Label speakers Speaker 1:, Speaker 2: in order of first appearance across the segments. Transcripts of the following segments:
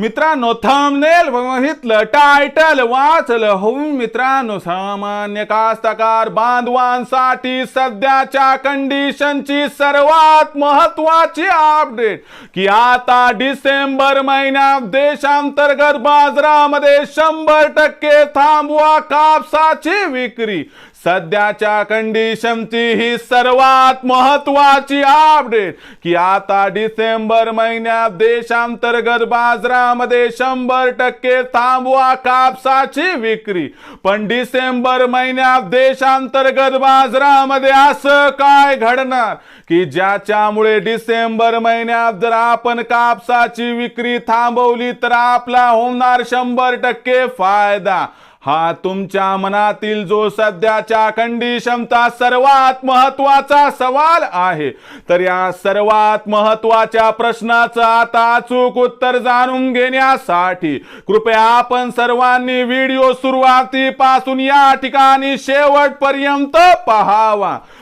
Speaker 1: मित्रांनो थंबनेल बघितलं टायटल वाचलं हो मित्रांनो सामान्य कास्तकार बांधवांसाठी सध्याच्या कंडिशनची सर्वात महत्वाची अपडेट की आता डिसेंबर महिन्यात देशांतर्गत बाजारामध्ये शंभर टक्के थांबवा कापसाची विक्री. सध्याच्या कंडिशनची ही सर्वात महत्वाची अपडेट की आता डिसेंबर महिन्यात देशांतर्गत बाजारामध्ये शंभर टक्के थांबवा कापसाची विक्री. पण डिसेंबर महिन्यात देशांतर्गत बाजारामध्ये असं काय घडणार? की ज्याच्यामुळे डिसेंबर महिन्यात जर आपण कापसाची विक्री थांबवली तर आपला होणार शंभर टक्के फायदा. हा तुमच्या मनातील जो सध्याच्या कंडिशनचा सर्वात महत्त्वाचा सवाल आहे तर या सर्वात महत्त्वाच्या प्रश्नाचं आता अचूक उत्तर जाणून घेण्यासाठी कृपया आपण सर्वांनी व्हिडिओ सुरुवातीपासून या ठिकाणी शेवटपर्यंत पहावा.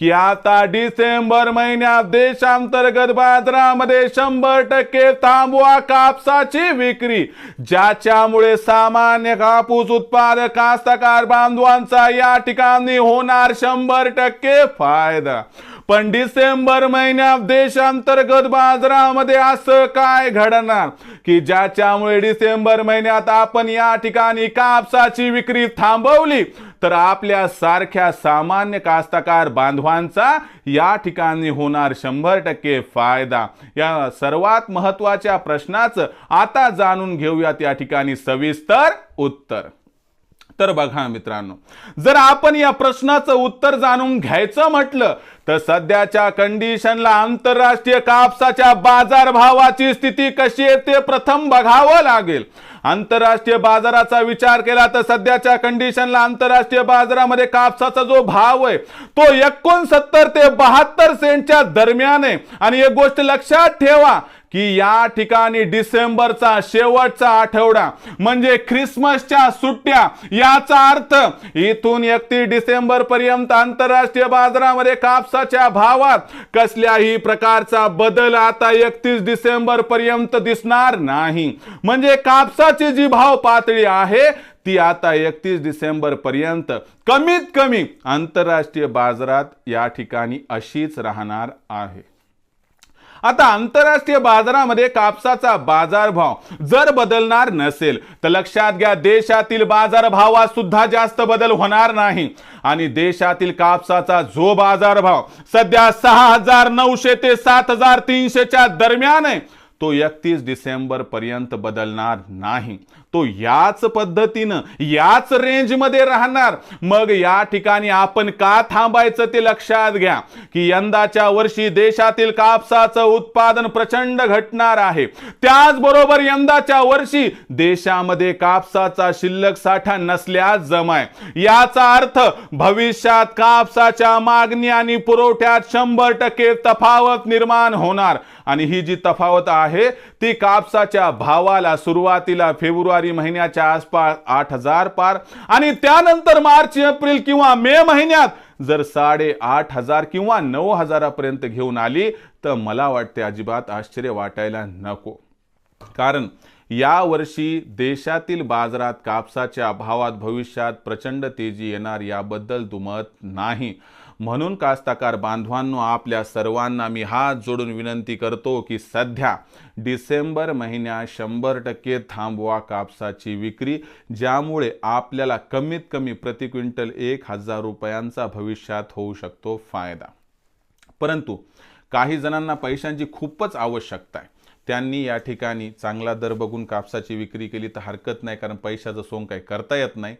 Speaker 1: की आता डिसेंबर महिन्यात देशांतर्गत बाजारामध्ये शंभर टक्के थांबवा कापसाची विक्री ज्याच्यामुळे सामान्य कापूस उत्पादक कास्तकार बांधवांचा या ठिकाणी होणार शंभर टक्के फायदा. पण डिसेंबर महिन्यात देशांतर्गत बाजारामध्ये असं काय घडणार? की ज्याच्यामुळे डिसेंबर महिन्यात आपण या ठिकाणी कापसाची विक्री थांबवली तर आपल्या सारख्या सामान्य कास्तकार बांधवांचा या ठिकाणी होणार शंभर टक्के फायदा. या सर्वात महत्त्वाच्या प्रश्नाचं आता जाणून घेऊयात या ठिकाणी सविस्तर उत्तर. तर बघा मित्रांनो. जर आपण या प्रश्नाचं उत्तर जाणून घ्यायचं म्हटलं तर सध्याच्या कंडिशनला आंतरराष्ट्रीय कापसाच्या बाजारभावाची स्थिती कशी आहे ते प्रथम बघावं लागेल. आंतरराष्ट्रीय बाजाराचा विचार केला तर सध्याच्या कंडिशनला आंतरराष्ट्रीय बाजारामध्ये कापसाचा जो भाव आहे तो एकोणसत्तर ते बहात्तर सेंटच्या दरम्यान आहे. आणि एक गोष्ट लक्षात ठेवा की या ठिकाणी डिसेंबरचा शेवटचा आठवडा म्हणजे ख्रिसमसच्या सुट्ट्या याचा अर्थ इथून एकतीस डिसेंबर पर्यंत आंतरराष्ट्रीय बाजारामध्ये कापसाच्या भावात कसल्याही प्रकारचा बदल आता एकतीस डिसेंबर पर्यंत दिसणार नाही. म्हणजे कापसाची जी भाव पातळी आहे ती आता एकतीस डिसेंबर पर्यंत कमीत कमी आंतरराष्ट्रीय बाजारात या ठिकाणी अशीच राहणार आहे. आता आंतरराष्ट्रीय बाजारामध्ये कापसाचा बाजारभाव जर बदलणार नसेल तर लक्षात घ्या देशातील बाजारभावात सुद्धा जास्त बदल होणार नाही. आणि देशातील कापसाचा जो बाजारभाव सध्या सहा हजार नऊशे ते सात हजार तीनशेच्या दरम्यान आहे तो एकतीस डिसेंबर पर्यंत बदलणार नाही. तो याच पद्धतीनं याच रेंजमध्ये राहणार. मग या ठिकाणी आपण का थांबायचं ते लक्षात घ्या की यंदाच्या वर्षी देशातील कापसाचं उत्पादन प्रचंड घटणार आहे. त्याचबरोबर यंदाच्या वर्षी देशामध्ये कापसाचा शिल्लक साठा नसल्यास जमाय. याचा अर्थ भविष्यात कापसाच्या मागणी आणि पुरवठ्यात शंभर टक्के तफावत निर्माण होणार. आणि ही जी तफावत आहे ती कापसाच्या भावाला सुरुवातीला फेब्रुवारी महिन्याच्या आसपास आठ हजार पार आणि त्यानंतर मार्च एप्रिल किंवा मे महिन्यात जर साडे आठ हजार किंवा नऊ हजारापर्यंत घेऊन आली तर मला वाटते अजिबात आश्चर्य वाटायला नको. कारण या वर्षी देशातील बाजारात कापसाच्या भावात भविष्यात प्रचंड तेजी येणार याबद्दल दुमत नाही. म्हणून कास्तकार बांधवांनो आपल्या सर्वांना मी हात जोडून विनंती करतो की सध्या डिसेंबर महिन्यात शंभर टक्के थांबवा कापसाची विक्री ज्यामुळे आपल्याला कमीत कमी प्रति क्विंटल एक हजार रुपयांचा भविष्यात होऊ शकतो फायदा. परंतु काही जणांना पैशांची खूपच आवश्यकता आहे. त्यांनी या ठिकाणी चांगला दर बघून कापसाची विक्री केली तर हरकत नाही कारण पैशाचं सोंग काही करता येत नाही.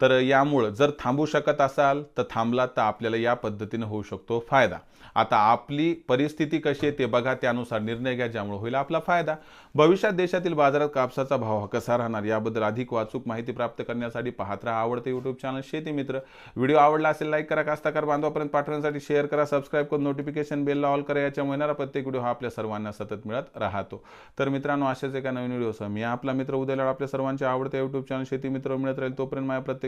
Speaker 1: तर यामुळं जर थांबू शकत असाल तर थांबला तर आपल्याला या पद्धतीनं होऊ शकतो फायदा. आता आपली परिस्थिती कशी आहे ते बघा त्यानुसार निर्णय घ्या ज्यामुळे होईल आपला फायदा. भविष्यात देशातील बाजारात कापसाचा भाव हा कसा राहणार याबद्दल अधिक वाचूक माहिती प्राप्त करण्यासाठी पाहत राहा आवडते यूट्यूब चॅनल शेती मित्र. व्हिडिओ आवडला असेल लाईक करा कास्ताकार बांधवापर्यंत पाठवण्यासाठी शेअर करा सबस्क्राईब करून नोटिफिकेशन बेलला ऑल करा. याच्यामुळे येणारा प्रत्येक व्हिडिओ हा आपल्या सर्वांना सतत मिळत राहतो. तर मित्रांनो अशाच एका नवीन व्हिडिओसह मी आपला मित्र उद्याला आपल्या सर्वांचे आवडते यूट्यूब चॅनल शेती मित्र मिळत राहील. तोपर्यंत माझ्या प्रत्येक